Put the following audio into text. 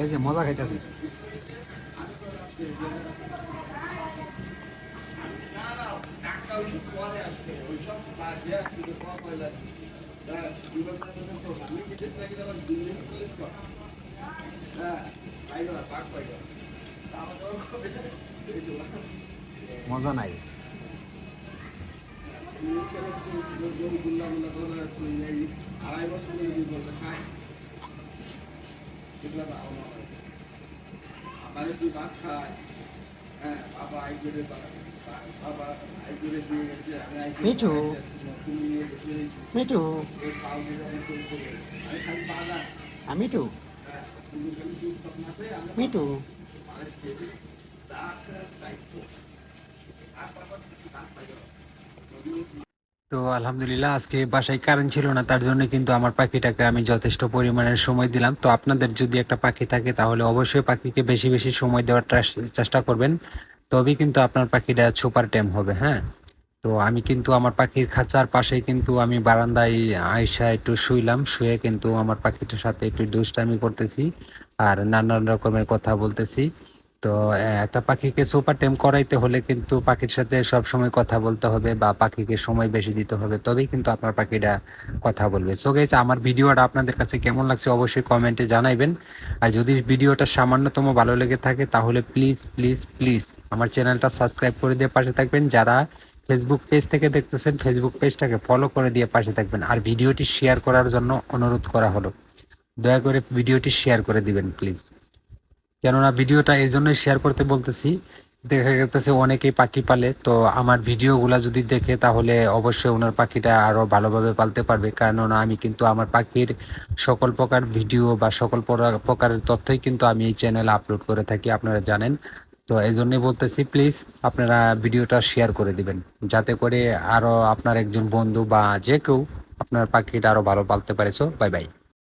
এই যে মজা খাইতেছে। মজা নাই। আড়াই বছর বছর খায় এগুলো আমাদের তুই ভাত খায়। হ্যাঁ বাবা আই করে বাবা আই করে দিয়ে গেছে আমি মিঠু। মিঠু। আমি আ, মিঠু? হ্যাঁ তুমি তো আলহামদুলিল্লাহ, আজকে বাসায় কারেন্ট ছিল না, তার জন্য কিন্তু আমার পাখিটাকে আমি যথেষ্ট পরিমাণের সময় দিলাম। তো আপনাদের যদি একটা পাখি থাকে, তাহলে অবশ্যই পাখিকে বেশি বেশি সময় দেওয়ার চেষ্টা করবেন। তবেই কিন্তু আপনার পাখিটা সুপার টাইম হবে হ্যাঁ? তো আমি কিন্তু আমার পাখির খাঁচার পাশেই কিন্তু আমি বারান্দায় আয়সা একটু শুইলাম, শুয়ে কিন্তু আমার পাখিটার সাথে একটু দুষ্টামি করতেছি আর নানান রকমের কথা বলতেছি। তো একটা পাখিকে সুপার টাইম করাইতে হলে কিন্তু পাখির সাথে সব সময় কথা বলতে হবে বা পাখিকে সময় বেশি দিতে হবে, তবেই কিন্তু আপনার পাখিটা কথা বলবে। সো গেছে আমার ভিডিওটা আপনাদের কাছে কেমন লাগছে অবশ্যই কমেন্টে জানাইবেন। আর যদি ভিডিওটা সামান্যতম ভালো লেগে থাকে, তাহলে প্লিজ প্লিজ প্লিজ আমার চ্যানেলটা সাবস্ক্রাইব করে দিয়ে পাশে থাকবেন। যারা ফেসবুক পেজ থেকে দেখতেছেন ফেসবুক পেজটাকে ফলো করে দিয়ে পাশে থাকবেন। আর ভিডিওটি শেয়ার করার জন্য অনুরোধ করা হলো। দয়া করে ভিডিওটি শেয়ার করে দিবেন প্লিজ কেননা ভিডিওটা এই জন্যই শেয়ার করতে বলতেছি। দেখা গেছে অনেকেই পাখি পালে, তো আমার ভিডিওগুলা যদি দেখে তাহলে অবশ্যই ওনার পাখিটা আরও ভালোভাবে পালতে পারবে। কেননা আমি কিন্তু আমার পাখির সকল প্রকার ভিডিও বা সকল প্রকারের তথ্যই কিন্তু আমি এই চ্যানেলে আপলোড করে থাকি, আপনারা জানেন। তো এই জন্যই বলতেছি প্লিজ আপনারা ভিডিওটা শেয়ার করে দিবেন। যাতে করে আরও আপনার একজন বন্ধু বা যে কেউ আপনার পাখিটা আরও ভালো পালতে পারে। So bye bye